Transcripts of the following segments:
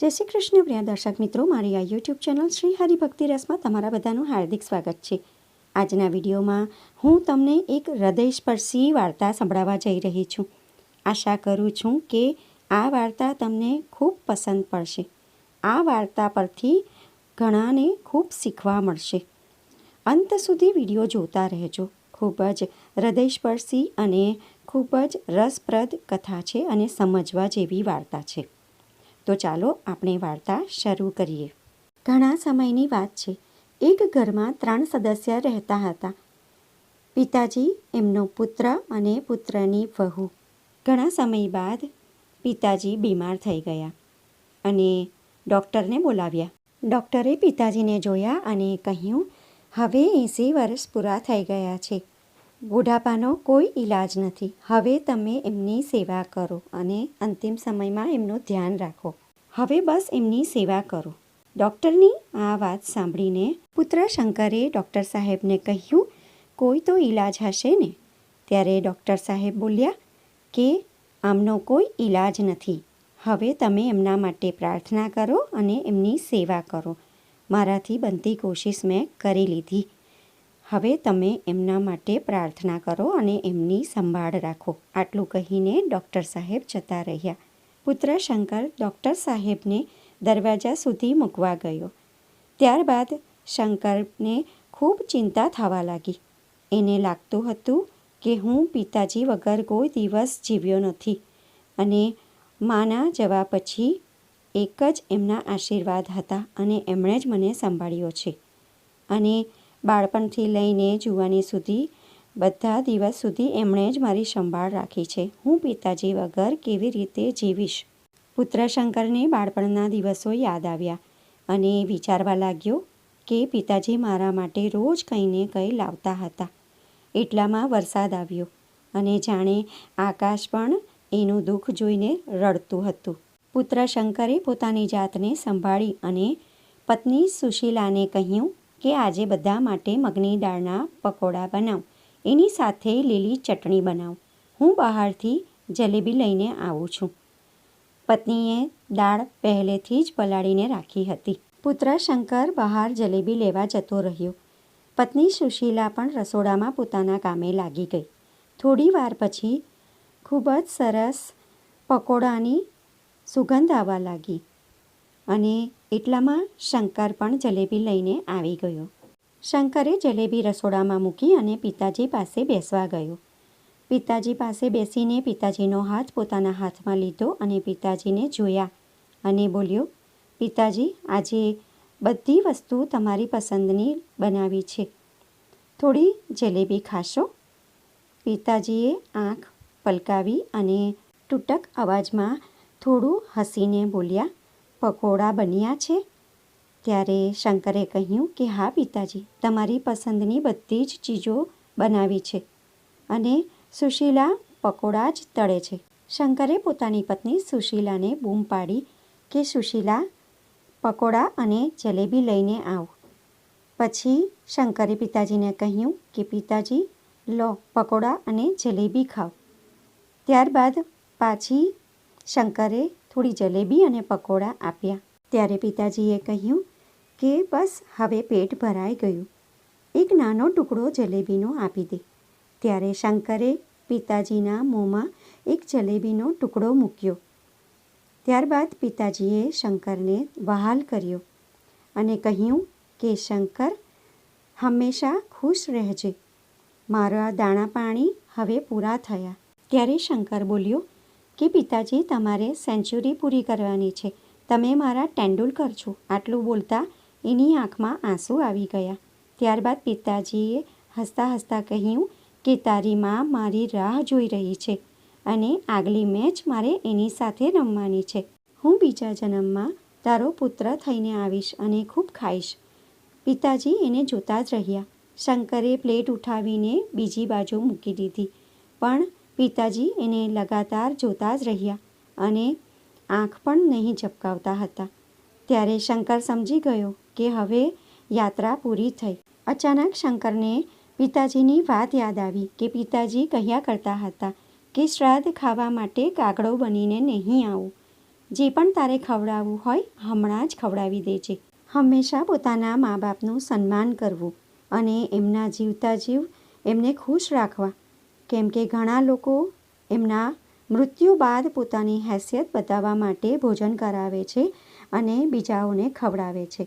જય શ્રી કૃષ્ણ પ્રિય દર્શક મિત્રો, મારી આ યુટ્યુબ ચેનલ શ્રી હરિભક્તિ રસમાં તમારા બધાનું હાર્દિક સ્વાગત છે. આજના વિડીયોમાં હું તમને એક હૃદયસ્પર્શી વાર્તા સંભળાવવા જઈ રહી છું. આશા કરું છું કે આ વાર્તા તમને ખૂબ પસંદ પડશે. આ વાર્તા પરથી ઘણાને ખૂબ શીખવા મળશે. અંત સુધી વીડિયો જોતા રહેજો. ખૂબ જ હૃદયસ્પર્શી અને ખૂબ જ રસપ્રદ કથા છે અને સમજવા જેવી વાર્તા છે. તો ચાલો આપણે વાર્તા શરૂ કરીએ. ઘણા સમયની વાત છે. એક ઘરમાં ત્રણ સદસ્ય રહેતા હતા. પિતાજી, એમનો પુત્ર અને પુત્રની વહુ. ઘણા સમય બાદ પિતાજી બીમાર થઈ ગયા અને ડૉક્ટરને બોલાવ્યા. ડૉક્ટરે પિતાજીને જોયા અને કહ્યું, હવે એંસી વર્ષ પૂરા થઈ ગયા છે. બુઢાપાનો કોઈ ઈલાજ નથી. હવે તમે એમની સેવા કરો અને અંતિમ સમયમાં એમનું ધ્યાન રાખો. હવે બસ એમની સેવા કરો. ડૉક્ટરની આ વાત સાંભળીને પુત્ર શંકરે ડૉક્ટર સાહેબને કહ્યું, કોઈ તો ઈલાજ હશે ને? ત્યારે ડૉક્ટર સાહેબ બોલ્યા, કે આમનો કોઈ ઈલાજ નથી. હવે તમે એમના માટે પ્રાર્થના કરો અને એમની સેવા કરો. મારાથી બનતી કોશિશ મેં કરી લીધી. હવે તમે એમના માટે પ્રાર્થના કરો અને એમની સંભાળ રાખો. આટલું કહીને ડૉક્ટર સાહેબ જતા રહ્યા. પુત્ર શંકર ડૉક્ટર સાહેબને દરવાજા સુધી મૂકવા ગયો. ત્યારબાદ શંકરને ખૂબ ચિંતા થવા લાગી. એને લાગતું હતું કે હું પિતાજી વગર કોઈ દિવસ જીવ્યો નથી અને માના જવા પછી એક જ એમના આશીર્વાદ હતા અને એમણે જ મને સંભાળ્યો છે. અને બાળપણથી લઈને જુવાની સુધી, બધા દિવસ સુધી એમણે જ મારી સંભાળ રાખી છે. હું પિતાજી વગર કેવી રીતે જીવીશ? પુત્ર શંકરને બાળપણના દિવસો યાદ આવ્યા અને વિચારવા લાગ્યો કે પિતાજી મારા માટે રોજ કંઈ ને કંઈ લાવતા હતા. એટલામાં વરસાદ આવ્યો અને જાણે આકાશ પણ એનું દુઃખ જોઈને રડતું હતું. પુત્ર શંકરે પોતાની જાતને સંભાળી અને પત્ની સુશીલાને કહ્યું કે આજે બધા માટે મગની દાળના પકોડા બનાવ. એની સાથે લીલી ચટણી બનાવ. હું બહારથી જલેબી લઈને આવું છું. પત્નીએ દાળ પહેલેથી જ પલાળીને રાખી હતી. પુત્ર શંકર બહાર જલેબી લેવા જતો રહ્યો. પત્ની સુશીલા પણ રસોડામાં પોતાના કામે લાગી ગઈ. થોડી વાર પછી ખૂબ જ સરસ પકોડાની સુગંધ આવવા લાગી. અને એટલામાં શંકર પણ જલેબી લઈને આવી ગયો. શંકરે જલેબી રસોડામાં મૂકી અને પિતાજી પાસે બેસવા ગયો. પિતાજી પાસે બેસીને પિતાજીનો હાથ પોતાના હાથમાં લીધો અને પિતાજીને જોયા અને બોલ્યો, પિતાજી, આજે બધી વસ્તુ તમારી પસંદની બનાવી છે. થોડી જલેબી ખાશો? પિતાજીએ આંખ પલકાવી અને તૂટક અવાજમાં થોડું હસીને બોલ્યા પકોડા બન્યા છે? ત્યારે શંકરે કહ્યું કે, હા, પિતાજી, તમારી પસંદની બધી જ ચીજો બનાવી છે અને સુશીલા પકોડા જ તળે છે. શંકરે પોતાની પત્ની સુશીલાને બૂમ પાડી કે, સુશીલા, પકોડા અને જલેબી લઈને આવ. પછી શંકરે પિતાજીને કહ્યું કે, પિતાજી, લો, પકોડા અને જલેબી ખાઓ. ત્યારબાદ પાછી શંકરે થોડી જલેબી અને પકોડા આપ્યા. ત્યારે પિતાજીએ કહ્યું કે બસ, હવે પેટ ભરાઈ ગયું. એક નાનો ટુકડો જલેબીનો આપી દે. ત્યારે શંકરે પિતાજીના મોંમાં એક જલેબીનો ટુકડો મૂક્યો. ત્યારબાદ પિતાજીએ શંકરને વહાલ કર્યો અને કહ્યું કે, શંકર, હંમેશા ખુશ રહેજે. મારા દાણા પાણી હવે પૂરા થયા. ત્યારે શંકર બોલ્યો કે પિતાજી, તમારે સેન્ચુરી પૂરી કરવાની છે. તમે મારા તેંડુલકર છો આટલું બોલતા એની આંખમાં આંસુ આવી ગયા. ત્યારબાદ પિતાજીએ હસતા હસતા કહ્યું કે, તારી માં મારી રાહ જોઈ રહી છે અને આગલી મેચ મારે એની સાથે રમવાની છે. હું બીજા જન્મમાં તારો પુત્ર થઈને આવીશ અને ખૂબ ખાઈશ. પિતાજી એને જોતા જ રહ્યા. શંકરે પ્લેટ ઉઠાવીને બીજી બાજુ મૂકી દીધી. પણ પિતાજી એને લગાતાર જોતા જ રહ્યા અને આંખ પણ નહીં ઝપકાવતા હતા. ત્યારે શંકર સમજી ગયો કે હવે યાત્રા પૂરી થઈ. અચાનક શંકરને પિતાજીની વાત યાદ આવી કે પિતાજી કહ્યા કરતા હતા કે શ્રાદ્ધ ખાવા માટે કાગડો બનીને નહીં આવું. જે પણ તારે ખવડાવવું હોય હમણાં જ ખવડાવી દેજે. હંમેશા પોતાના મા બાપનું સન્માન કરવું અને એમના જીવતા જીવ એમને ખુશ રાખવા કેમ કે ઘણા લોકો એમના મૃત્યુ બાદ પોતાની હેસિયત બતાવવા માટે ભોજન કરાવે છે અને બીજાઓને ખવડાવે છે.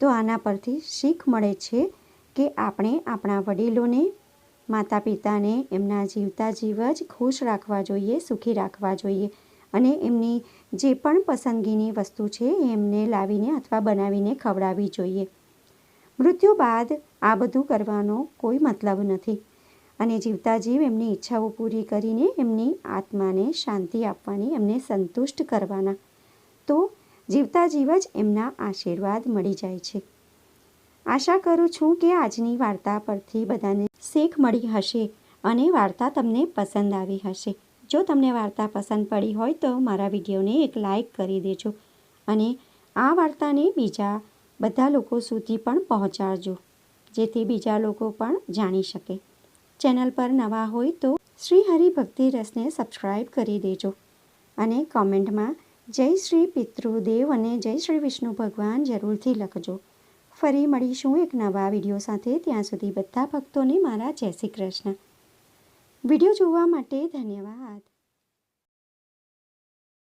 તો આના પરથી શીખ મળે છે કે આપણે આપણા વડીલોને માતા પિતાને એમના જીવતા જીવ જ ખુશ રાખવા જોઈએ, સુખી રાખવા જોઈએ અને એમની જે પણ પસંદગીની વસ્તુ છે એમને લાવીને અથવા બનાવીને ખવડાવવી જોઈએ. મૃત્યુ બાદ આ બધું કરવાનો કોઈ મતલબ નથી. અને જીવતા જીવ એમની ઈચ્છાઓ પૂરી કરીને એમની આત્માને શાંતિ આપવાની, એમને સંતુષ્ટ કરવાના. તો જીવતા જીવ જ એમના આશીર્વાદ મળી જાય છે. આશા કરું છું કે આજની વાર્તા પરથી બધાને શીખ મળી હશે અને વાર્તા તમને પસંદ આવી હશે. જો તમને વાર્તા પસંદ પડી હોય તો મારા વિડીયોને એક લાઈક કરી દેજો અને આ વાર્તાને બીજા બધા લોકો સુધી પણ પહોંચાડજો, જેથી બીજા લોકો પણ જાણી શકે. ચેનલ પર નવા હોય તો શ્રી હરિભક્તિ રસને સબસ્ક્રાઈબ કરી દેજો અને કોમેન્ટમાં જય શ્રી પિતૃદેવ અને જય શ્રી વિષ્ણુ ભગવાન જરૂરથી લખજો. ફરી મળીશું એક નવા વીડિયો સાથે. ત્યાં સુધી બધા ભક્તોને મારા જય શ્રી કૃષ્ણ. વીડિયો જોવા માટે ધન્યવાદ.